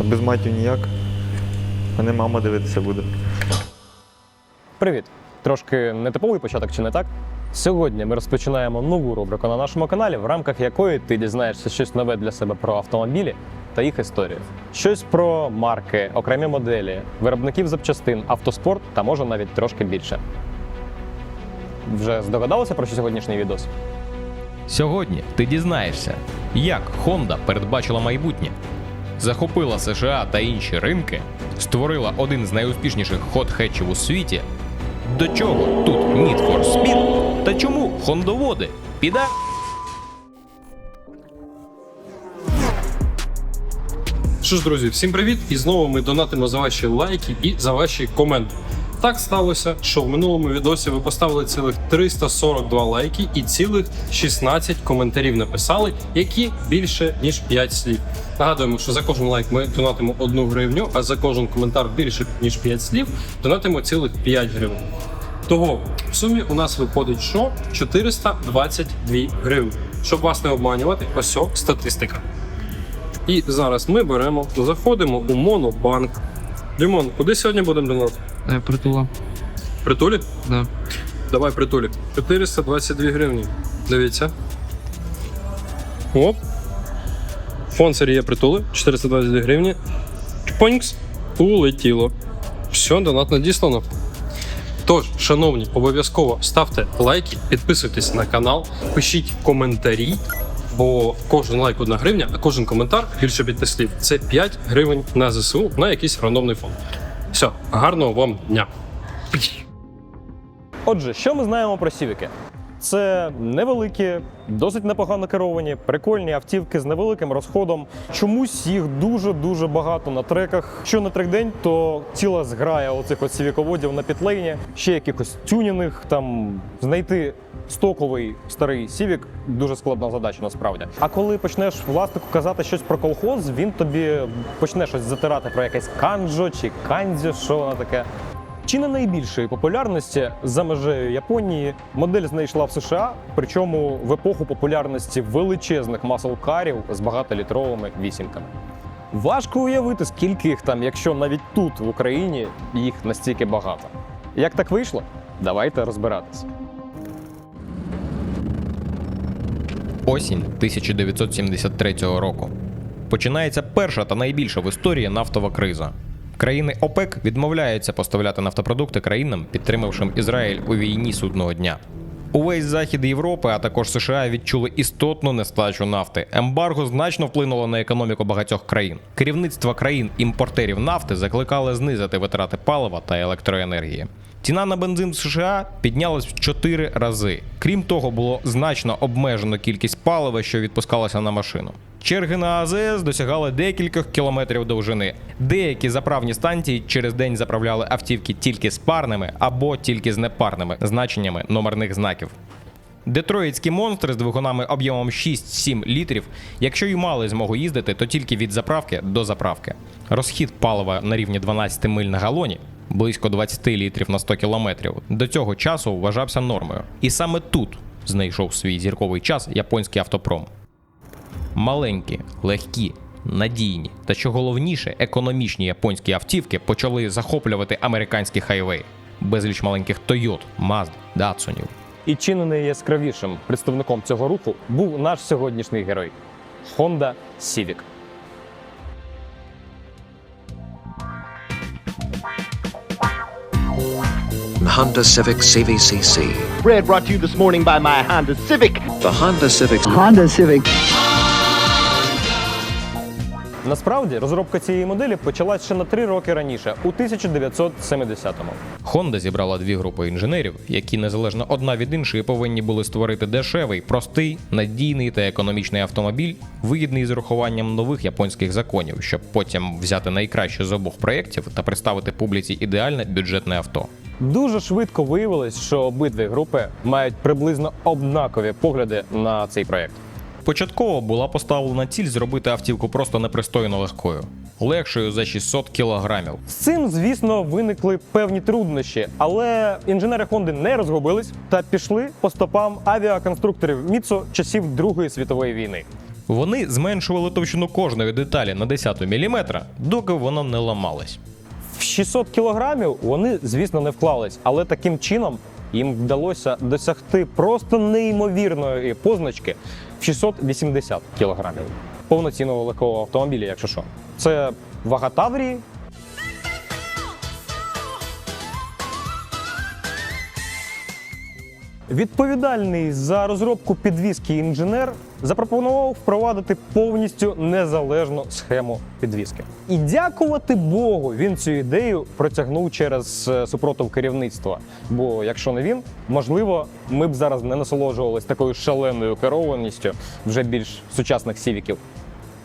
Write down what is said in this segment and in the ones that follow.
А без матів ніяк. Мене мама дивитися буде. Привіт! Трошки нетиповий початок, чи не так? Сьогодні ми розпочинаємо нову рубрику на нашому каналі, в рамках якої ти дізнаєшся щось нове для себе про автомобілі та їх історію. Щось про марки, окремі моделі, виробників запчастин, автоспорт та може навіть трошки більше. Вже здогадалися про що сьогоднішній відос? Сьогодні ти дізнаєшся, як Honda передбачила майбутнє, захопила США та інші ринки, створила один з найуспішніших хот-хетчів у світі. До чого тут Need for Speed? Та чому хондоводи? Піда? Що ж, друзі, всім привіт! І знову ми донатимо за ваші лайки і за ваші коменти. Так сталося, що в минулому відосі ви поставили цілих 342 лайки і цілих 16 коментарів написали, які більше ніж 5 слів. Нагадуємо, що за кожен лайк ми донатимо 1 гривню, а за кожен коментар більше ніж 5 слів донатимо цілих 5 гривень. Того в сумі у нас виходить що 422 гривні. Щоб вас не обманювати, ось статистика. І зараз ми беремо, заходимо у монобанк. Дімон, куди сьогодні будемо донати? Е, Притула. Притулі? Да. Давай притулі. 422 гривні. Дивіться. Оп. Фонсері є притули. 422 гривні. Чпонькс. Улетіло. Все, донат надіслано. Тож, шановні, обов'язково ставте лайки, підписуйтесь на канал, пишіть коментарі, бо кожен лайк одна гривня, а кожен коментар більше п'яти слів. Це 5 гривень на ЗСУ на якийсь рандомний фонд. Все, гарного вам дня. Отже, що ми знаємо про сівіки? Це невеликі, досить непогано керовані, прикольні автівки з невеликим розходом. Чомусь їх дуже-дуже багато на треках. Що на трек-день, то ціла зграя оцих от сівіководів на пітлейні, ще якихось тюніних, там знайти стоковий старий сівік дуже складна задача насправді. А коли почнеш власнику казати щось про колхоз, він тобі почне щось затирати про якесь канджо чи канзі, що воно таке. Чи не найбільшої популярності за межею Японії модель знайшла в США, причому в епоху популярності величезних маслкарів з багатолітровими вісімками. Важко уявити, скільки їх там, якщо навіть тут, в Україні, їх настільки багато. Як так вийшло? Давайте розбиратись. Осінь 1973 року. Починається перша та найбільша в історії нафтова криза. Країни ОПЕК відмовляються поставляти нафтопродукти країнам, підтримавшим Ізраїль у війні судного дня. Увесь захід Європи, а також США відчули істотну нестачу нафти. Ембарго значно вплинуло на економіку багатьох країн. Керівництва країн-імпортерів нафти закликали знизити витрати палива та електроенергії. Ціна на бензин в США піднялась в 4 рази. Крім того, було значно обмежено кількість палива, що відпускалося на машину. Черги на АЗС досягали декількох кілометрів довжини. Деякі заправні станції через день заправляли автівки тільки з парними або тільки з непарними значеннями номерних знаків. Детроїтські монстри з двигунами об'ємом 6-7 літрів, якщо й мали змогу їздити, то тільки від заправки до заправки. Розхід палива на рівні 12 миль на галоні, близько 20 літрів на 100 кілометрів, до цього часу вважався нормою. І саме тут знайшов свій зірковий час японський автопром. Маленькі, легкі, надійні та що головніше, економічні японські автівки почали захоплювати американські хайвей. Безліч маленьких Toyota, Mazda, Datsunів. І чи не найяскравішим представником цього руху був наш сьогоднішній герой Honda Civic. Honda Civic CVCC. Bread brought to you this morning by my Honda Civic. The Honda Civic Honda Civic. Насправді розробка цієї моделі почалась ще на три роки раніше, у 1970-му. Honda зібрала дві групи інженерів, які незалежно одна від іншої повинні були створити дешевий, простий, надійний та економічний автомобіль, вигідний з урахуванням нових японських законів, щоб потім взяти найкраще з обох проєктів та представити публіці ідеальне бюджетне авто. Дуже швидко виявилось, що обидві групи мають приблизно однакові погляди на цей проєкт. Початково була поставлена ціль зробити автівку просто непристойно легкою, легшою за 600 кілограмів. З цим, звісно, виникли певні труднощі, але інженери Honda не розгубились та пішли по стопам авіаконструкторів Міцо часів Другої світової війни. Вони зменшували товщину кожної деталі на 10 мм, доки вона не ламалась. В 600 кілограмів вони, звісно, не вклались, але таким чином їм вдалося досягти просто неймовірної позначки в 680 кілограмів повноцінного легкого автомобіля, якщо що. Це вага Таврії. Відповідальний за розробку підвіски інженер запропонував впровадити повністю незалежну схему підвіски. І дякувати Богу, він цю ідею протягнув через е, супротив керівництва. Бо якщо не він, можливо, ми б зараз не насолоджувалися такою шаленою керованістю вже більш сучасних сівіків.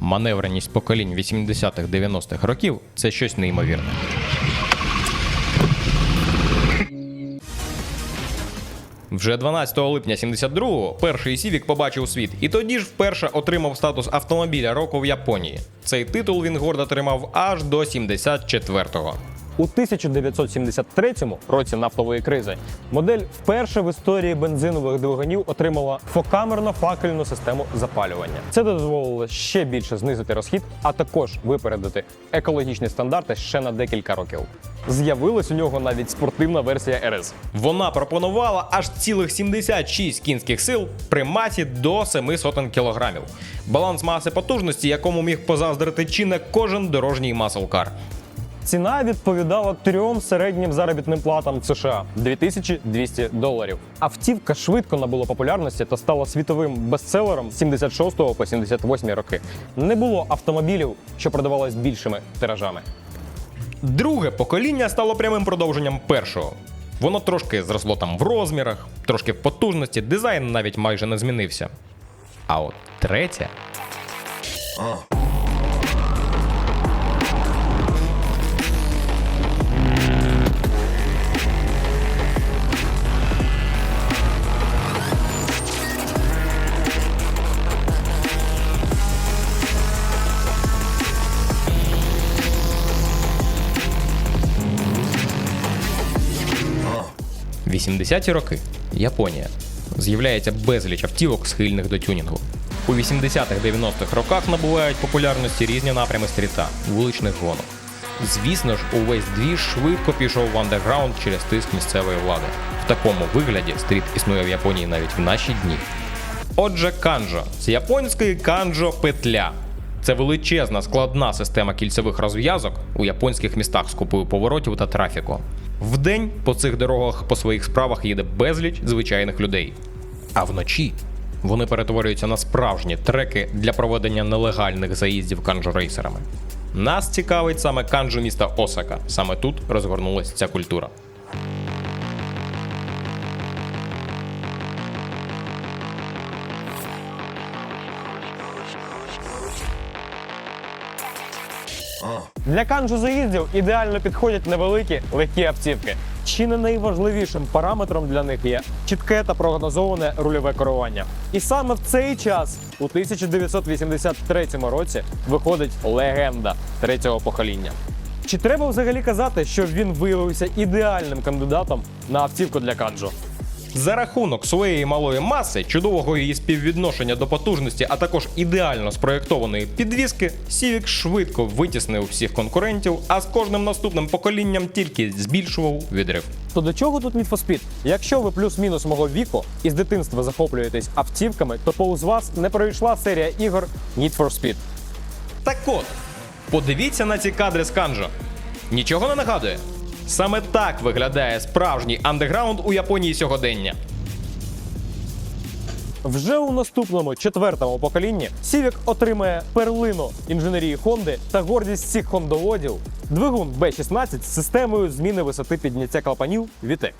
Маневреність поколінь 80-х-90-х років це щось неймовірне. Вже 12 липня 72-го перший Civic побачив світ, і тоді ж вперше отримав статус автомобіля року в Японії. Цей титул він гордо тримав аж до 74-го. У 1973 році нафтової кризи модель вперше в історії бензинових двигунів отримала фокамерно-факельну систему запалювання. Це дозволило ще більше знизити розхід, а також випередити екологічні стандарти ще на декілька років. З'явилась у нього навіть спортивна версія РС. Вона пропонувала аж цілих 76 кінських сил при масі до 7 сотень кілограмів. Баланс маси потужності, якому міг позаздрити чи не кожен дорожній маслкар. Ціна відповідала трьом середнім заробітним платам США 2200 доларів. Автівка швидко набула популярності та стала світовим бестселером з 76 по 78 роки. Не було автомобілів, що продавались більшими тиражами. Друге покоління стало прямим продовженням першого. Воно трошки зросло там в розмірах, трошки в потужності, дизайн навіть майже не змінився. А от третє. – 80-ті роки. Японія. З'являється безліч автівок, схильних до тюнінгу. У 80-х-90-х роках набувають популярності різні напрями стріта, вуличних гонок. Звісно ж, увесь двіж швидко пішов в андерграунд через тиск місцевої влади. В такому вигляді стріт існує в Японії навіть в наші дні. Отже, канджо з японської канджо петля. Це величезна складна система кільцевих розв'язок у японських містах з купою поворотів та трафіку. Вдень по цих дорогах по своїх справах їде безліч звичайних людей. А вночі вони перетворюються на справжні треки для проведення нелегальних заїздів канджо-рейсерами. Нас цікавить саме канджу міста Осака. Саме тут розгорнулася ця культура. Для канджу заїздів ідеально підходять невеликі легкі автівки. Чи не найважливішим параметром для них є чітке та прогнозоване рульове керування. І саме в цей час, у 1983 році, виходить легенда третього покоління. Чи треба взагалі казати, що він виявився ідеальним кандидатом на автівку для канджу? За рахунок своєї малої маси, чудового її співвідношення до потужності, а також ідеально спроєктованої підвіски, Civic швидко витіснив всіх конкурентів, а з кожним наступним поколінням тільки збільшував відрив. То до чого тут Need for Speed? Якщо ви плюс-мінус мого віку і з дитинства захоплюєтесь автівками, то повз вас не пройшла серія ігор Need for Speed. Так от, подивіться на ці кадри з Канжо. Нічого не нагадує. Саме так виглядає справжній андеграунд у Японії сьогодення. Вже у наступному четвертому поколінні Civic отримає перлину інженерії Honda та гордість всіх хондоводів двигун B16 з системою зміни висоти підняття клапанів VTEC.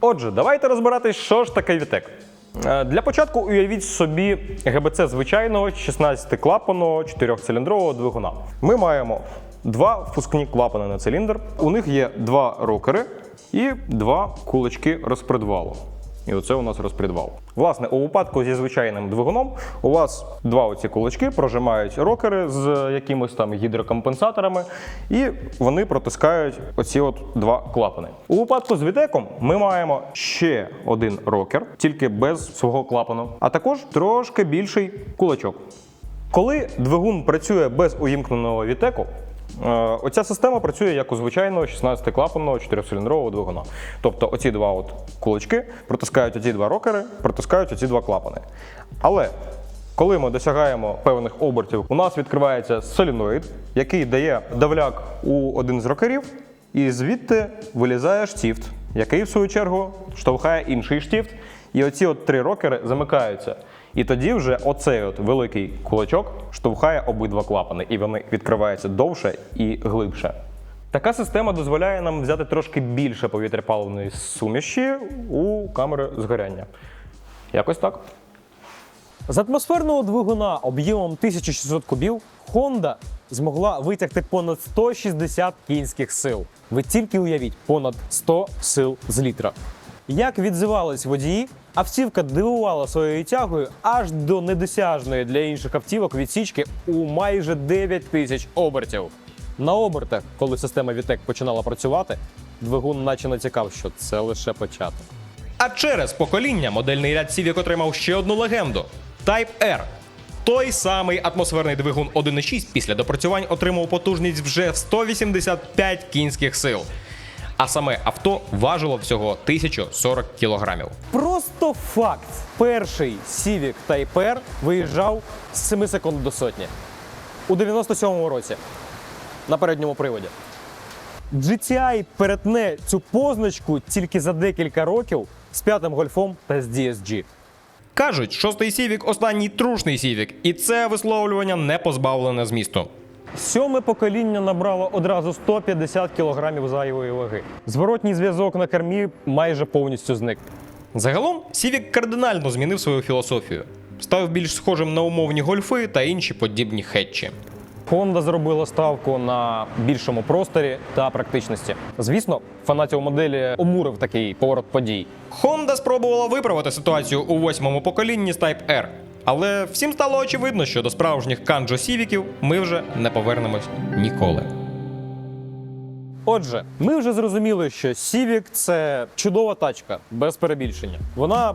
Отже, давайте розбиратись, що ж таке VTEC. Е, Для початку уявіть собі ГБЦ звичайного 16-клапаного 4-циліндрового двигуна. Ми маємо два впускні клапани на циліндр. У них є два рокери і два кулачки розпредвалу. І оце у нас розпредвал. Власне, у випадку зі звичайним двигуном у вас два оці кулачки прожимають рокери з якимось там гідрокомпенсаторами, і вони протискають оці от два клапани. У випадку з Вітеком ми маємо ще один рокер, тільки без свого клапану, а також трошки більший кулачок. Коли двигун працює без увімкненого вітеку, оця система працює як у звичайного 16-клапанного 4-циліндрового двигуна. Тобто оці два от кулачки протискають оці два рокери, протискають оці два клапани. Але коли ми досягаємо певних обертів, у нас відкривається соліноїд, який дає давляк у один з рокерів, і звідти вилізає штіфт, який в свою чергу штовхає інший штіфт. І оці от три рокери замикаються. І тоді вже оцей от великий кулачок штовхає обидва клапани, і вони відкриваються довше і глибше. Така система дозволяє нам взяти трошки більше повітряпаливної суміші у камери згоряння. Якось так. З атмосферного двигуна об'ємом 1600 кубів Honda змогла витягти понад 160 кінських сил. Ви тільки уявіть, понад 100 сил з літра. Як відзивались водії, автівка дивувала своєю тягою аж до недосяжної для інших автівок відсічки у майже 9 тисяч обертів. На обертах, коли система Вітек починала працювати, двигун наче натякав, що це лише початок. А через покоління модельний ряд Civic отримав ще одну легенду Type R. Той самий атмосферний двигун 1.6 після допрацювань отримав потужність вже в 185 кінських сил. А саме авто важило всього 1040 кілограмів. Просто факт. Перший Civic Type R виїжджав з 7 секунд до сотні у 97-му році на передньому приводі. GTI перетне цю позначку тільки за декілька років з п'ятим гольфом та з DSG. Кажуть, шостий Civic – останній трушний Civic, і це висловлювання не позбавлене змісту. Сьоме покоління набрало одразу 150 кілограмів зайвої ваги. Зворотній зв'язок на кермі майже повністю зник. Загалом Civic кардинально змінив свою філософію, став більш схожим на умовні гольфи та інші подібні хетчі. Honda зробила ставку на більшому просторі та практичності. Звісно, фанатів моделі омурив такий поворот подій. Honda спробувала виправити ситуацію у восьмому поколінні з Type R. Але всім стало очевидно, що до справжніх канджо Сівіків ми вже не повернемось ніколи. Отже, ми вже зрозуміли, що Civic – це чудова тачка, без перебільшення. Вона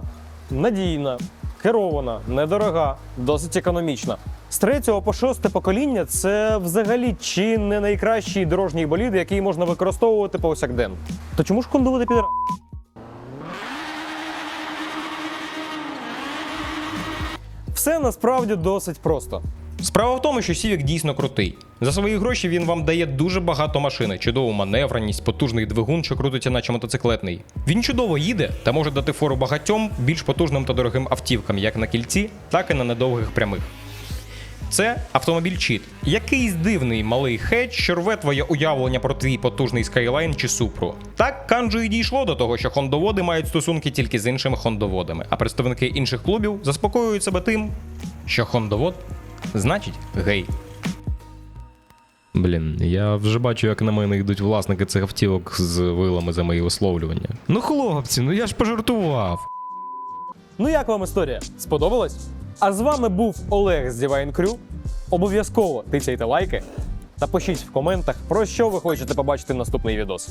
надійна, керована, недорога, досить економічна. З третього по шосте покоління це взагалі чи не найкращий дорожній болід, який можна використовувати повсякденно. То чому ж кондувати підра? Все насправді досить просто. Справа в тому, що Civic дійсно крутий. За свої гроші він вам дає дуже багато машини, чудову маневреність, потужний двигун, що крутиться, наче мотоциклетний. Він чудово їде та може дати фору багатьом більш потужним та дорогим автівкам, як на кільці, так і на недовгих прямих. Це автомобіль Чіт. Якийсь дивний малий хедж, що рве твоє уявлення про твій потужний Skyline чи Supru. Так Канджо і дійшло до того, що хондоводи мають стосунки тільки з іншими хондоводами, а представники інших клубів заспокоюють себе тим, що хондовод значить гей. Блін, я вже бачу, як на мене йдуть власники цих автівок з вилами за мої висловлювання. Ну, хлопці, ну я ж пожартував. Ну як вам історія? Сподобалась? А з вами був Олег з Divine Crew. Обов'язково тицяйте лайки та пишіть в коментах, про що ви хочете побачити наступний відос.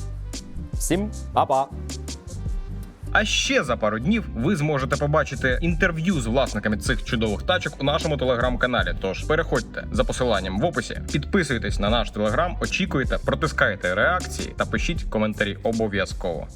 Всім па-па! А ще за пару днів ви зможете побачити інтерв'ю з власниками цих чудових тачок у нашому телеграм-каналі. Тож переходьте за посиланням в описі, підписуйтесь на наш телеграм, очікуйте, протискайте реакції та пишіть коментарі обов'язково.